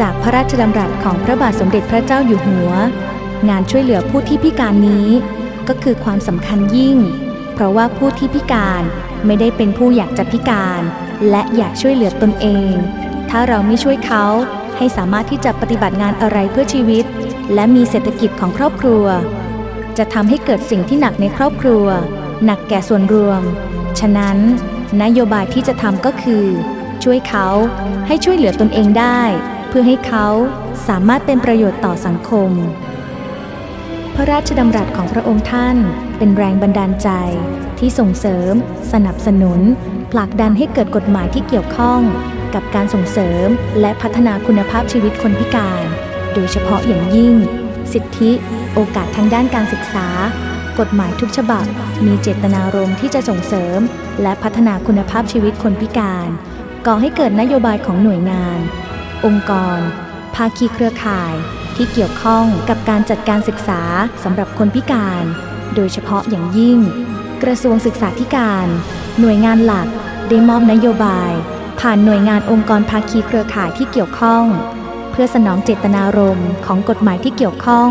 จากพระราชดำรัสของพระบาทสมเด็จพระเจ้าอยู่หัว งานช่วยเหลือผู้ที่พิการนี้ก็คือความสำคัญยิ่ง เพราะว่าผู้ที่พิการไม่ได้เป็นผู้อยากจะพิการ และอยากช่วยเหลือตนเอง ถ้าเราไม่ช่วยเขาให้สามารถที่จะปฏิบัติงานอะไรเพื่อชีวิต และมีเศรษฐกิจของครอบครัว จะทำให้เกิดสิ่งที่หนักในครอบครัว หนักแก่ส่วนรวม ฉะนั้น นโยบายที่จะทำก็คือ ช่วยเขาให้ช่วยเหลือตนเองได้ พื่อให้เขาสามารถเป็นประโยชน์ต่อสังคม พระราชดำรัสของพระองค์ท่านเป็นแรงบันดาลใจที่ส่งเสริม สนับสนุน ผลักดันให้เกิดกฎหมายที่เกี่ยวข้อง กับการส่งเสริมและพัฒนาคุณภาพชีวิตคนพิการ โดยเฉพาะอย่างยิ่ง สิทธิ โอกาสทางด้านการศึกษา กฎหมายทุกฉบับ มีเจตนารมณ์ที่จะส่งเสริม และพัฒนาคุณภาพชีวิตคนพิการก่อให้เกิดนโยบายของหน่วยงาน องค์กร ภาคีเครือข่าย ที่เกี่ยวข้องกับการจัดการศึกษาสำหรับคนพิการ โดยเฉพาะอย่างยิ่ง กระทรวงศึกษาธิการ หน่วยงานหลักได้มอบนโยบาย ผ่านหน่วยงานองค์กรภาคีเครือข่ายที่เกี่ยวข้อง เพื่อสนองเจตนารมณ์ของกฎหมายที่เกี่ยวข้อง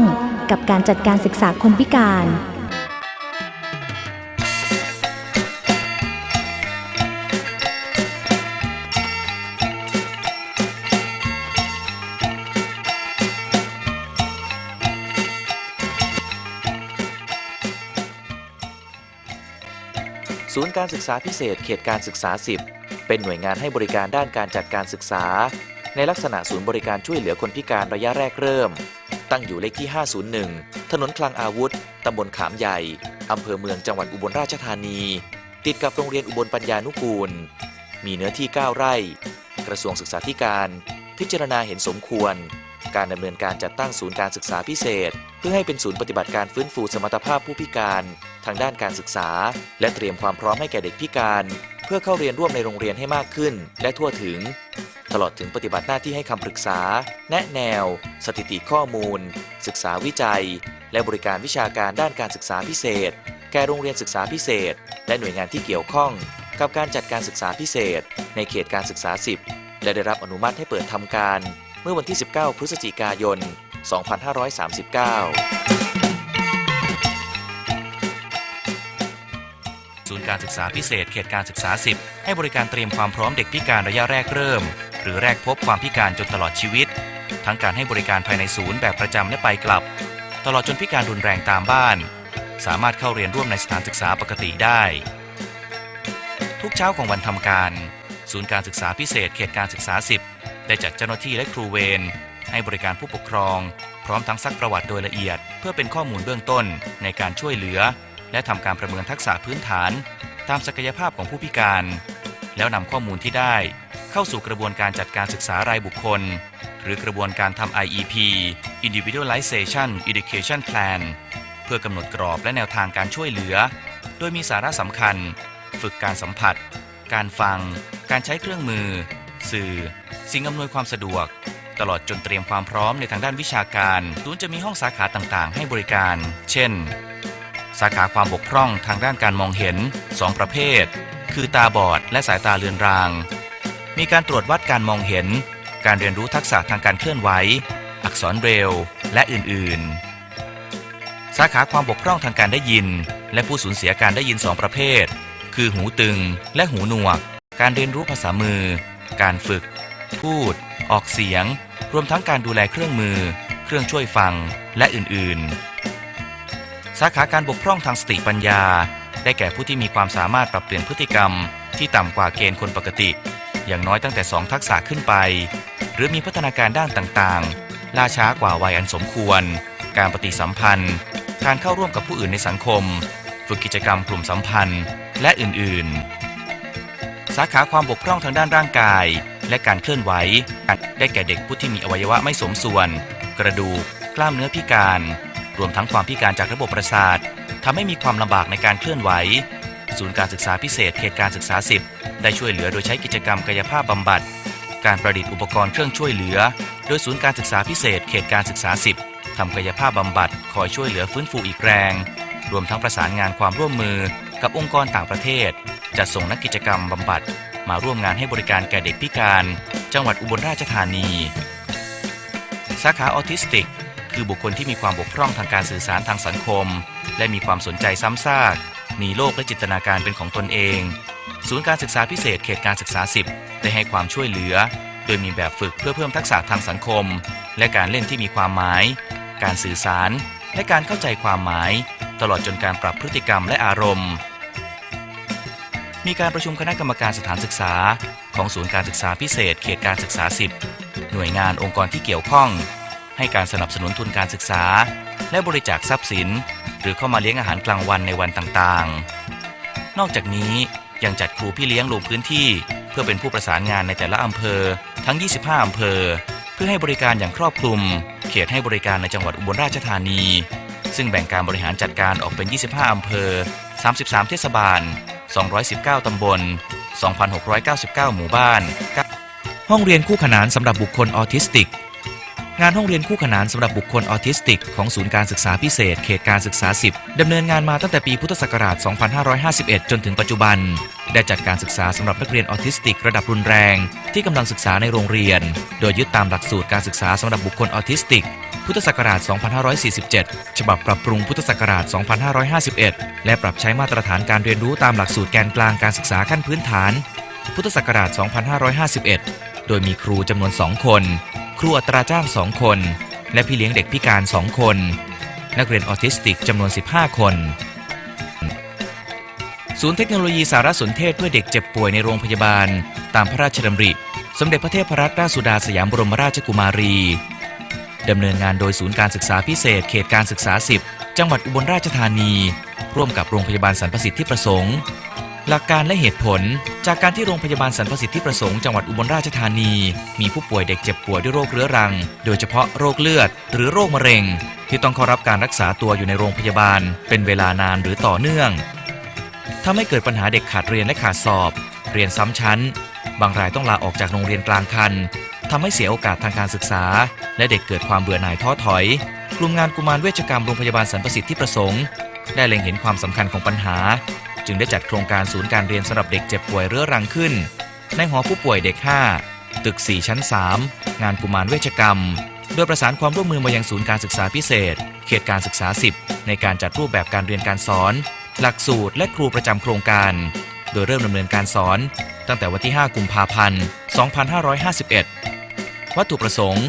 กับการจัดการศึกษาคนพิการ ศูนย์การศึกษาพิเศษเขตการศึกษา 10 เป็นหน่วยงานให้บริการด้านการจัดการศึกษา ในลักษณะศูนย์บริการช่วยเหลือคนพิการระยะแรกเริ่ม ตั้งอยู่เลขที่ 501 ถนนคลังอาวุธ ตำบลขามใหญ่ อำเภอเมืองจังหวัดอุบลราชธานี ติดกับโรงเรียนอุบลปัญญานุกูล มีเนื้อที่ 9 ไร่ กระทรวงศึกษาธิการ พิจารณาเห็นสมควร การดำเนินการจัดตั้งศูนย์การศึกษาพิเศษ เพื่อให้เป็นศูนย์ปฏิบัติการฟื้นฟูสมรรถภาพผู้พิการ ทางด้านการศึกษา และเตรียมความพร้อมให้แก่เด็กพิการ เพื่อเข้าเรียนร่วมในโรงเรียนให้มากขึ้น และทั่วถึง ตลอดถึงปฏิบัติหน้าที่ให้คำปรึกษา แนะแนว สถิติข้อมูล ศึกษาวิจัย และบริการวิชาการด้านการศึกษาพิเศษ แก่โรงเรียนศึกษาพิเศษ และหน่วยงานที่เกี่ยวข้อง กับการจัดการศึกษาพิเศษ ในเขตการศึกษา 10 และได้รับอนุมัติให้เปิดทำการ เมื่อวันที่ 19 พฤศจิกายน 2539 ศูนย์การศึกษาพิเศษเขตการศึกษา 10 ให้บริการเตรียมความพร้อมเด็กพิการระยะแรกเริ่ม หรือแรกพบความพิการจนตลอดชีวิต ทั้งการให้บริการภายในศูนย์แบบประจำและไปกลับ ตลอดจนพิการรุนแรงตามบ้าน สามารถเข้าเรียนร่วมในสถานศึกษาปกติได้ ทุกเช้าของวันทำการ ศูนย์การศึกษาพิเศษเขตการศึกษา 10 ได้จัดเจ้าหน้าที่และครูเวรให้บริการผู้ปกครอง พร้อมทั้งซักประวัติโดยละเอียด เพื่อเป็นข้อมูลเบื้องต้นในการช่วยเหลือ และทำการประเมินทักษะพื้นฐาน ตามศักยภาพของผู้พิการ แล้วนำข้อมูลที่ได้ เข้าสู่กระบวนการจัดการศึกษารายบุคคล หรือกระบวนการทำ IEP Individualization Education Plan เพื่อกำหนดกรอบและแนวทางการช่วยเหลือ โดยมีสาระสำคัญ ฝึกการสัมผัส การฟัง การใช้เครื่องมือ สื่อ สิ่งอำนวยความสะดวก ตลอดจนเตรียมความพร้อมในทางด้านวิชาการศูนย์จะมีห้องสาขาต่างๆ ให้บริการ เช่น สาขาความบกพร่องทางด้านการมองเห็น 2 ประเภท คือตาบอดและสายตาเลือนราง มีการตรวจวัดการมองเห็น การเรียนรู้ทักษะทางการเคลื่อนไหว อักษรเบรลและอื่นๆ สาขาความบกพร่องทางการได้ยิน และผู้สูญเสียการได้ยิน 2 ประเภท คือหูตึงและหูหนวก การเรียนรู้ภาษามือ การฝึก พูด ออกเสียง รวมทั้งการดูแลเครื่องมือ เครื่องช่วยฟัง และอื่นๆ สาขาการบกพร่องทางสติปัญญา ได้แก่ผู้ที่มีความสามารถปรับเปลี่ยนพฤติกรรม ที่ต่ำกว่าเกณฑ์คนปกติ อย่างน้อยตั้งแต่ 2 ทักษะขึ้นไป หรือมีพัฒนาการด้านต่างๆ ล่าช้ากว่าวัยอันสมควร การปฏิสัมพันธ์ การเข้าร่วมกับผู้อื่นในสังคม ฝึกกิจกรรมกลุ่มสัมพันธ์ และอื่นๆ สาขาความบกพร่องทางด้านร่างกาย และการเคลื่อนไหว ได้แก่เด็กผู้ที่มีอวัยวะไม่สมส่วน กระดูก กล้ามเนื้อพิการ รวมทั้งความพิการจากระบบประสาททำให้มีความลำบากในการเคลื่อนไหว ศูนย์การศึกษาพิเศษเขตการศึกษา 10 ได้ช่วยเหลือโดยใช้กิจกรรมกายภาพบำบัด การประดิษฐ์อุปกรณ์เครื่องช่วยเหลือ โดยศูนย์การศึกษาพิเศษเขตการศึกษา 10ทำกายภาพบำบัดคอยช่วยเหลือฟื้นฟูอีกแรง รวมทั้งประสานงานความร่วมมือ กับองค์กรต่างประเทศ จัดส่งนักกิจกรรมบำบัด มาร่วมงานให้บริการแก่เด็กพิการ จังหวัดอุบลราชธานี สาขาออทิสติก คือบุคคลที่มีความบกพร่องทางการสื่อสารทางสังคม และมีความสนใจซ้ำซาก มีโลกและจินตนาการเป็นของตนเอง ศูนย์การศึกษาพิเศษเขตการศึกษา 10 ได้ให้ความช่วยเหลือ โดยมีแบบฝึกเพื่อเพิ่มทักษะทางสังคม และการเล่นที่มีความหมาย การสื่อสาร และการเข้าใจความหมาย ตลอดจนการปรับพฤติกรรมและอารมณ์ มีการประชุมคณะกรรมการสถานศึกษา ของศูนย์การศึกษาพิเศษ เขตการศึกษา 10 หน่วยงานองค์กรที่เกี่ยวข้อง ให้การสนับสนุนทุนการศึกษา และบริจาคทรัพย์สิน หรือเข้ามาเลี้ยงอาหารกลางวันในวันต่างๆ นอกจากนี้ยังจัดครูพี่เลี้ยงลงพื้นที่ เพื่อเป็นผู้ประสานงานในแต่ละอำเภอ ทั้ง 25 อำเภอ เพื่อให้บริการอย่างครอบคลุม เขตให้บริการในจังหวัดอุบลราชธานี ซึ่งแบ่งการบริหารจัดการออกเป็น 25 อำเภอ 33 เทศบาล 219 ตำบล 2,699 หมู่บ้าน ห้องเรียนคู่ขนานสำหรับบุคคลออทิสติก งานห้องเรียนคู่ขนานสำหรับบุคคลออทิสติก ของศูนย์การศึกษาพิเศษ เขตการศึกษา 10 ดำเนินงานมาตั้งแต่ปีพุทธศักราช 2551 จนถึงปัจจุบัน ได้จัดการศึกษาสำหรับนักเรียนออทิสติก ระดับรุนแรง ที่กำลังศึกษาในโรงเรียน โดยยึดตามหลักสูตรการศึกษาสำหรับบุคคลออทิสติก พุทธศักราช 2547 ฉบับปรับปรุงพุทธศักราช 2551 และปรับใช้มาตรฐานการเรียนรู้ตามหลักสูตรแกนกลางการศึกษาขั้นพื้นฐาน พุทธศักราช 2551 โดยมีครูจำนวน 2 คน ครูอัตราจ้าง 2 คน และพี่เลี้ยงเด็กพิการ 2 คน นักเรียนออทิสติกจำนวน 15 คนศูนย์เทคโนโลยีสารสนเทศเพื่อเด็กเจ็บป่วยในโรงพยาบาล ตามพระราชดำริ สมเด็จพระเทพรัตนราชสุดาสยามบรมราชกุมารี ดำเนินงานโดยศูนย์การศึกษาพิเศษ เขตการศึกษา 10 จังหวัดอุบลราชธานี ร่วมกับโรงพยาบาลสรรพสิทธิประสงค์ หลักการและเหตุผล จากการที่โรงพยาบาลสรรพสิทธิประสงค์จังหวัดอุบลราชธานี มีผู้ป่วยเด็กเจ็บป่วยด้วยโรคเรื้อรัง โดยเฉพาะโรคเลือด หรือโรคมะเร็ง ที่ต้องเข้ารับการรักษาตัวอยู่ในโรงพยาบาล เป็นเวลานานหรือต่อเนื่องทำให้เกิดปัญหาเด็กขาดเรียนและขาดสอบ เรียนซ้ำชั้น บางรายต้องลาออกจากโรงเรียนกลางคัน ทำให้เสียโอกาสทางการศึกษา และเด็กเกิดความเบื่อหน่ายท้อถอย กลุ่มงานกุมารเวชกรรมโรงพยาบาลสรรพสิทธิประสงค์ ได้เล็งเห็นความสำคัญของปัญหา จึงได้จัดโครงการศูนย์การเรียนสำหรับเด็กเจ็บป่วยเรื้อรังขึ้น ในหอผู้ป่วยเด็ก 5 ตึก 4 ชั้น 3 งานกุมารเวชกรรม โดยประสานความร่วมมือมายังศูนย์การศึกษาพิเศษ เขตการศึกษา 10 ในการจัดรูปแบบการเรียนการสอน หลักสูตรและครูประจำโครงการ โดยเริ่มดำเนินการสอน ตั้งแต่วันที่ 5 กุมภาพันธ์ 2551 วัตถุประสงค์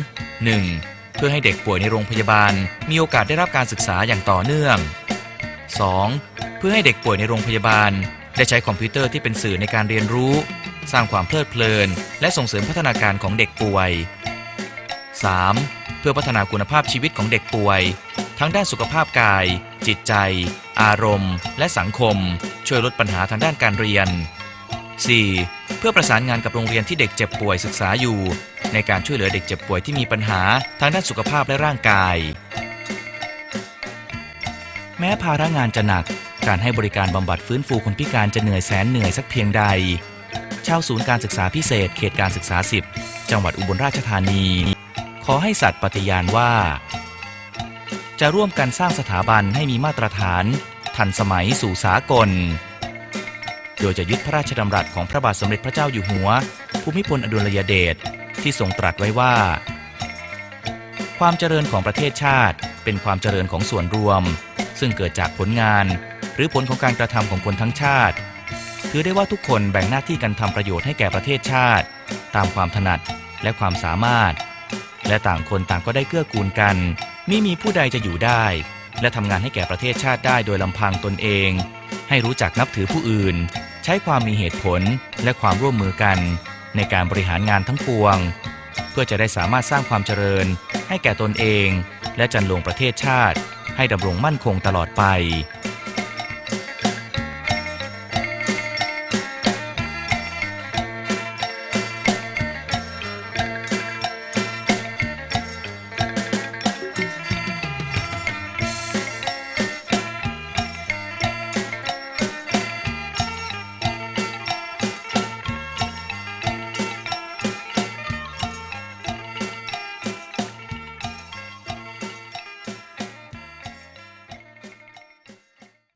1. เพื่อให้เด็กป่วยในโรงพยาบาล มีโอกาสได้รับการศึกษาอย่างต่อเนื่อง 2. เพื่อให้เด็กป่วยในโรงพยาบาล ได้ใช้คอมพิวเตอร์ที่เป็นสื่อในการเรียนรู้ สร้างความเพลิดเพลิน และส่งเสริมพัฒนาการของเด็กป่วย 3. เพื่อพัฒนาคุณภาพชีวิตของเด็กป่วย ทั้งด้านสุขภาพกาย จิตใจ อารมณ์ และสังคม ช่วยลดปัญหาทางด้านการเรียน 4. เพื่อประสานงานกับโรงเรียนที่เด็กเจ็บป่วยศึกษาอยู่ ในการช่วยเหลือเด็กเจ็บป่วยที่มีปัญหาทางด้านสุขภาพและร่างกาย แม้ภาระงานจะหนัก การให้บริการบำบัดฟื้นฟูคนพิการจะเหนื่อยแสนเหนื่อยสักเพียงใด ชาวศูนย์การศึกษาพิเศษ เขตการศึกษา 10 จังหวัดอุบลราชธานี ขอให้สัตย์ปฏิญาณว่า จะร่วมกันสร้างสถาบันให้มีมาตรฐาน ทันสมัยสู่สากล โดยจะยึดพระราชดำรัสของพระบาทสมเด็จพระเจ้าอยู่หัว ภูมิพลอดุลยเดชที่ทรงตรัสไว้ว่า ความเจริญของประเทศชาติเป็นความเจริญของส่วนรวม ซึ่งเกิดจากผลงาน หรือผลของการกระทำของคนทั้งชาติ ถือได้ว่าทุกคนแบ่งหน้าที่กันทำประโยชน์ให้แก่ประเทศชาติ ตามความถนัดและความสามารถ และต่างคนต่างก็ได้เกื้อกูลกันไมิมีผู้ใดจะอยู่ได้ และทำงานให้แก่ประเทศชาติได้โดยลำพังตนเอง ให้รู้จักนับถือผู้อื่น ใช้ความมีเหตุผลและความร่วมมือกัน ในการบริหารงานทั้งปวง เพื่อจะได้สามารถสร้างความเจริญ ให้แก่ตนเอง และจันลงประเทศชาติ ให้ดำรงมั่นคงตลอดไป